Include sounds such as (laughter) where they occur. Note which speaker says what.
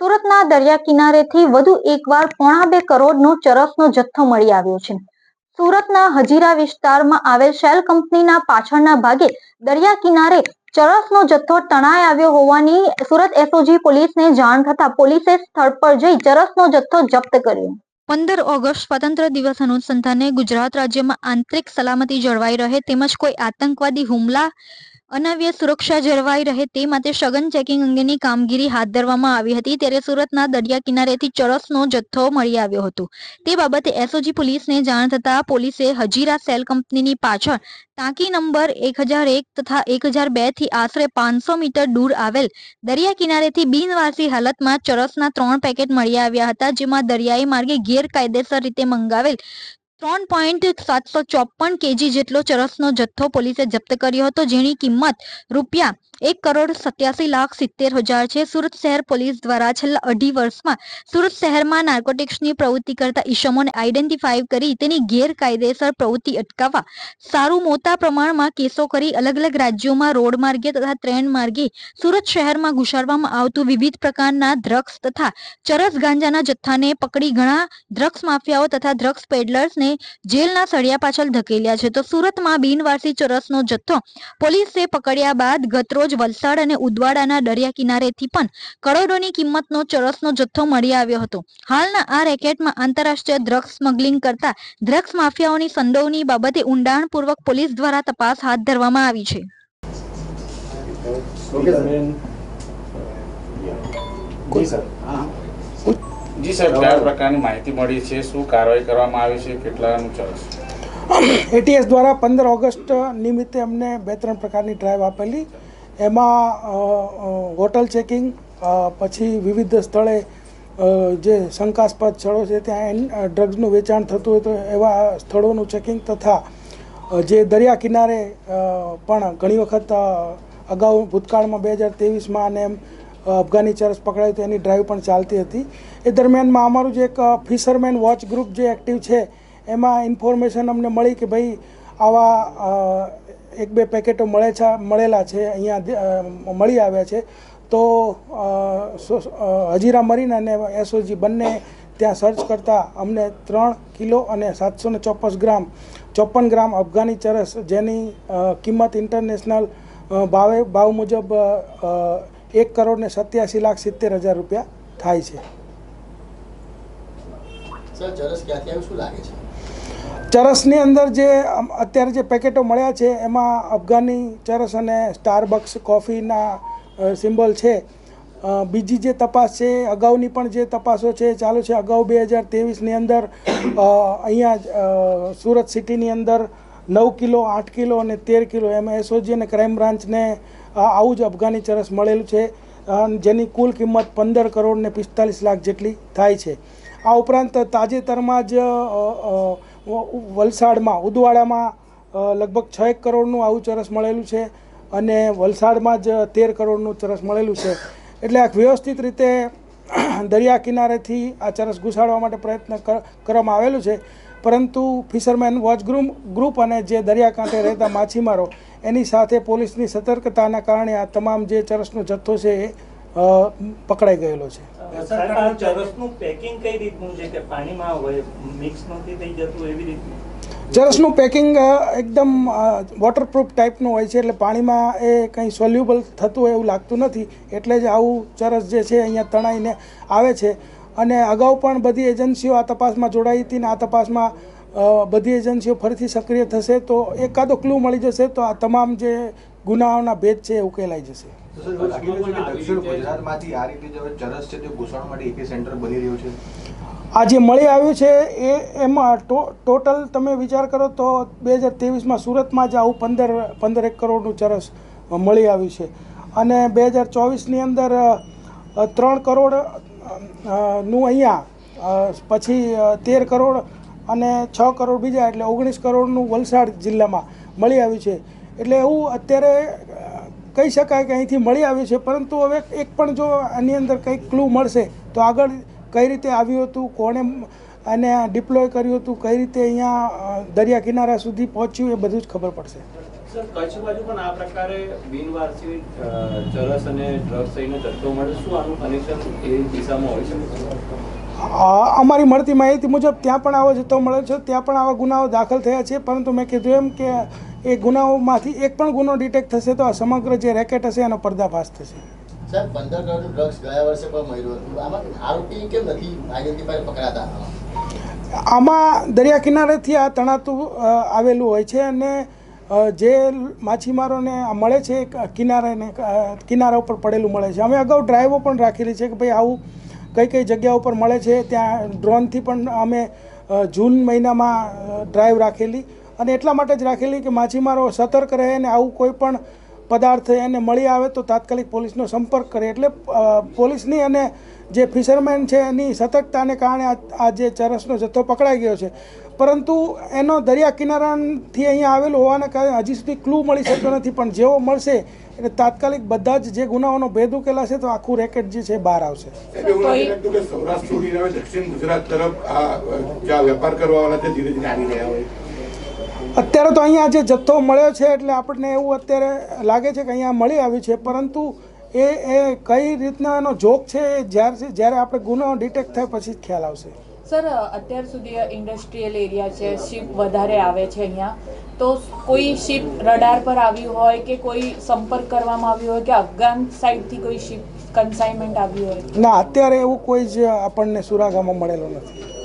Speaker 1: સુરતના દરિયા કિનારેથી વધુ એકવાર પોણા બે કરોડનો ચરસનો જથ્થો મળી આવ્યો છે. સુરતના હજીરા વિસ્તારમાં આવેલ શેલ કંપનીના પાછળના ભાગે દરિયા કિનારે ચરસનો જથ્થો તણાઈ આવ્યો હોવાની સુરત એસઓજી પોલીસને જાણ થતા પોલીસે સ્થળ પર જઈ ચરસનો જથ્થો જપ્ત કર્યો. પંદર ઓગસ્ટ સ્વતંત્ર દિવસ અનુસંધાને ગુજરાત રાજ્યમાં આંતરિક સલામતી જળવાઈ રહે તેમજ કોઈ આતંકવાદી હુમલા અનાવ્ય સુરક્ષા જળવાઈ રહે તે માટે સઘન ચેકિંગ અંગેની કામગીરી હાથ ધરવામાં આવી હતી. ત્યારે સુરતના દરિયા કિનારેથી ચરસનો જથ્થો મળી આવ્યો હતો. તે બાબતે એસઓજી પોલીસને જાણ થતાં પોલીસે હજીરા સેલ કંપનીની પાછળ ટાંકી નંબર એક હજાર એક તથા એક હજાર બેથી આશરે પાંચસો મીટર દૂર આવેલ દરિયા કિનારેથી બિનવારસી હાલતમાં ચરસના ત્રણ પેકેટ મળી આવ્યા હતા, જેમાં દરિયાઈ માર્ગે ગેરકાયદેસર રીતે મંગાવેલ ત્રણ પોઈન્ટ સાતસો ચોપન કેજી જેટલો ચરસનો જથ્થો પોલીસે જપ્ત કર્યો હતો, જેની કિંમત રૂપિયા એક કરોડ સત્યાસી લાખ સિત્તેર હજાર છે. સુરત શહેર પોલીસ દ્વારા છેલ્લા અઢી વર્ષમાં સુરત શહેરમાં નાર્કોટિક્સની પ્રવૃત્તિ કરતા ઇસમોને આઈડેન્ટિફાઈ કરી તેની ગેરકાયદેસર પ્રવૃત્તિ અટકાવવા સારું મોટા પ્રમાણમાં કેસો કરી અલગ અલગ રાજ્યોમાં રોડ માર્ગે તથા ટ્રેન માર્ગે સુરત શહેરમાં ઘુસાડવામાં આવતું વિવિધ પ્રકારના ડ્રગ્સ તથા ચરસ ગાંજાના જથ્થાને પકડી ઘણા ડ્રગ્સ માફિયાઓ તથા ડ્રગ્સ પેડલર્સને જેલના સળિયા પાછળ ધકેલ્યા છે. તો સુરતમાં બિનવારસી ચરસનો જથ્થો પોલીસે પકડ્યા બાદ ગતરોજ વલસાડ અને ઉદવાડાના દરિયા કિનારેથી પણ કરોડોની કિંમતનો ચરસનો જથ્થો મળી આવ્યો હતો. હાલના આ રેકેટમાં આંતરરાષ્ટ્રીય ડ્રગ્સ સ્મગલિંગ કરતા ડ્રગ્સ માફિયાઓની સંડોવણી બાબતે ઊંડાણપૂર્વક પોલીસ દ્વારા તપાસ હાથ ધરવામાં આવી છે.
Speaker 2: જી સર. જી સાહેબ કયા પ્રકારની માહિતી મળી છે? શું કાર્યવાહી કરવામાં આવી છે? કેટલાનું ચરસ?
Speaker 3: એટીએસ દ્વારા પંદર ઓગસ્ટ નિમિત્તે અમને બે ત્રણ પ્રકારની ડ્રાઈવ આપેલી. એમાં હોટલ ચેકિંગ પછી વિવિધ સ્થળે જે શંકાસ્પદ સ્થળો છે ત્યાં ડ્રગ્સનું વેચાણ થતું હોય તો એવા સ્થળોનું ચેકિંગ તથા જે દરિયા કિનારે પણ ઘણી વખત અગાઉ ભૂતકાળમાં બે હજાર તેવીસમાં અને એમ અફઘાની ચરસ પકડાયું તો એની ડ્રાઈવ પણ ચાલતી હતી. એ દરમિયાનમાં અમારું જે એક ફિશરમેન વોચ ગ્રુપ જે એક્ટિવ છે, એમાં ઇન્ફોર્મેશન અમને મળી કે ભાઈ આવા એક બે પેકેટો મળે છે, મળેલા છે, અહીંયા મળી આવ્યા છે. તો હજીરા મરીન અને એસઓજી બંને ત્યાં સર્ચ કરતાં અમને ત્રણ કિલો અને સાતસો ને ચોપન ગ્રામ ચોપન ગ્રામ અફઘાની ચરસ જેની કિંમત ઇન્ટરનેશનલ ભાવે, ભાવ મુજબ એક કરોડ ને સત્યાસી લાખ સિત્તેર હજાર રૂપિયા થાય છે.
Speaker 4: સર, ચરસ ક્યાંથી આવ્યું? શું લાગે છે?
Speaker 3: ચરસની અંદર જે અત્યારે જે પેકેટો મળ્યા છે, એમાં અફઘાની ચરસ અને સ્ટારબક્સ કોફીના સિમ્બોલ છે. બીજી જે તપાસ છે, અગાઉની પણ જે તપાસો છે, ચાલુ છે, અગાઉ બે હજાર ત્રેવીસની અંદર અહીંયા સુરત સિટીની અંદર નવ કિલો, આઠ કિલો અને તેર કિલો એમ એસઓજી અને ક્રાઇમ બ્રાન્ચને આવું જ અફઘાની ચરસ મળેલું છે. જેની કુલ કિંમત પંદર કરોડ ને પિસ્તાલીસ લાખ જેટલી થાય છે. આ ઉપરાંત તાજેતરમાં જ વલસાડમાં, ઉદવાડામાં લગભગ છ એક કરોડનું આવું ચરસ મળેલું છે અને વલસાડમાં જ તેર કરોડનું ચરસ મળેલું છે. એટલે આ વ્યવસ્થિત રીતે (clears throat) દરિયા કિનારેથી આ ચરસ ઘુસાડવા માટે પ્રયત્ન કર- કરવામાં આવેલું છે. પરંતુ ફિશરમેન વોચ ગ્રુપ ગ્રુપ અને જે દરિયાકાંઠે રહેતા માછીમારો, એની સાથે પોલીસની સતર્કતાના કારણે આ તમામ જે ચરસનો જથ્થો છે એ પકડાઈ ગયેલો છે.
Speaker 5: ચરસનું પેકિંગ કઈ રીતનું છે કે પાણીમાં હોય મિક્સ નથી થઈ જતું એવી રીતનું?
Speaker 3: ચરસનું પેકિંગ એકદમ વોટરપ્રૂફ ટાઈપનું હોય છે એટલે પાણીમાં એ કંઈ સોલ્યુબલ થતું હોય એવું લાગતું નથી એટલે જ આવું ચરસ જે છે અહીંયા તણાઈને આવે છે. અને અગાઉ પણ બધી એજન્સીઓ આ તપાસમાં જોડાઈ હતી ને આ તપાસમાં બધી એજન્સીઓ ફરીથી સક્રિય થશે તો એકાદો ક્લુ મળી જશે તો આ તમામ જે ગુનાઓના ભેદ છે એ ઉકેલાઈ જશે.
Speaker 6: દક્ષિણ ગુજરાતમાંથી આ રીતે જે ચરસ છે તે ઘૂસણવા માટે એકે સેન્ટર બની રહ્યું છે.
Speaker 3: આ જે મળી આવ્યું છે એ એમાં ટો ટોટલ તમે વિચાર કરો તો બે હજાર ત્રેવીસમાં સુરતમાં જ આવું પંદર પંદર એક કરોડનું ચરસ મળી આવ્યું છે. અને બે હજાર ચોવીસની અંદર ત્રણ કરોડનું અહીંયા પછી તેર કરોડ અને છ કરોડ બીજા એટલે ઓગણીસ કરોડનું વલસાડ જિલ્લામાં મળી આવ્યું છે. એટલે એવું અત્યારે કહી શકાય કે અહીંથી મળી આવ્યું છે પરંતુ હવે એક પણ જો આની અંદર કંઈક ક્લુ મળશે તો આગળ કઈ રીતે આવ્યું હતું કોણે અને ડિપ્લોય કર્યું હતું કઈ રીતે અહીંયા દરિયા કિનારા સુધી પહોંચ્યું એ બધું જ ખબર પડશે.
Speaker 7: કચ્છ બાજુ પણ આ પ્રકારે બિનવારસી ચરસ અને ડ્રગ્સ થઈને જથ્થો મળે શું આનું કનેક્શન એ દિશામાં હોઈ છે
Speaker 3: અમારી મળતી માહિતી મુજબ ત્યાં પણ આવો જથ્થો મળે છે ત્યાં પણ આવા ગુનાઓ દાખલ થયા છે પરંતુ મેં કીધું એમ કે એ ગુનાઓમાંથી એક પણ ગુનો ડિટેક્ટ થશે તો આ સમગ્ર જે રેકેટ હશે એનો પર્દાફાશ થશે.
Speaker 4: સાહેબ પંદર કરોડનું ડ્રગ્સ ગયા વર્ષે પણ મળ્યું હતું. આમાં આરોપી કેમ નથી આઈડેન્ટિફાઈ પકડાતા?
Speaker 3: આમાં દરિયા કિનારેથી આ તણાતું આવેલું હોય છે અને જે માછીમારોને આ મળે છે કિનારાને કિનારા ઉપર પડેલું મળે છે. અમે અગાઉ ડ્રાઈવો પણ રાખેલી છે કે ભાઈ આવું કઈ કઈ જગ્યા ઉપર મળે છે. ત્યાં ડ્રોનથી પણ અમે જૂન મહિનામાં ડ્રાઈવ રાખેલી. અને એટલા માટે જ રાખેલી કે માછીમારો સતર્ક રહે અને આવું કોઈ પણ પદાર્થ એને મળી આવે તો તાત્કાલિક પોલીસનો સંપર્ક કરે. એટલે પોલીસની અને જે ફિશરમેન છે એની સતર્કતાને કારણે આ જે ચરસનો જથ્થો પકડાઈ ગયો છે. પરંતુ એનો દરિયા કિનારાથી અહીંયા આવેલો હોવાને કારણે હજી સુધી ક્લુ મળી શકતો નથી. પણ જેવો મળશે, એટલે તાત્કાલિક બધા જ જે ગુનાઓનો ભેદ ઉકેલાશે તો આખું રેકેટ જે છે બહાર આવશે.
Speaker 8: સૌરાષ્ટ્ર દક્ષિણ ગુજરાત તરફ આ વેપાર કરવાવાળા ધીરે ધીરે આવી રહ્યા હોય.
Speaker 3: અત્યારે તો અહીંયા જે જથ્થો મળ્યો છે એટલે આપણને એવું અત્યારે લાગે છે કે અહીંયા મળી આવ્યું છે પરંતુ એ એ કઈ રીતના એનો જોક છે એ જ્યારે જ્યારે આપણે ગુનો ડિટેક્ટ થાય પછી જ ખ્યાલ આવશે.
Speaker 9: સર અત્યાર સુધી ઇન્ડસ્ટ્રીયલ એરિયા છે શિપ વધારે આવે છે અહીંયા. તો કોઈ શિપ રડાર પર આવ્યું હોય કે કોઈ સંપર્ક કરવામાં આવ્યો હોય કે અફઘાન સાઈડથી કોઈ શિપ કન્સાઇનમેન્ટ આવી હોય?
Speaker 3: ના અત્યારે એવું કોઈ જ આપણને સુરાગામાં મળેલું નથી.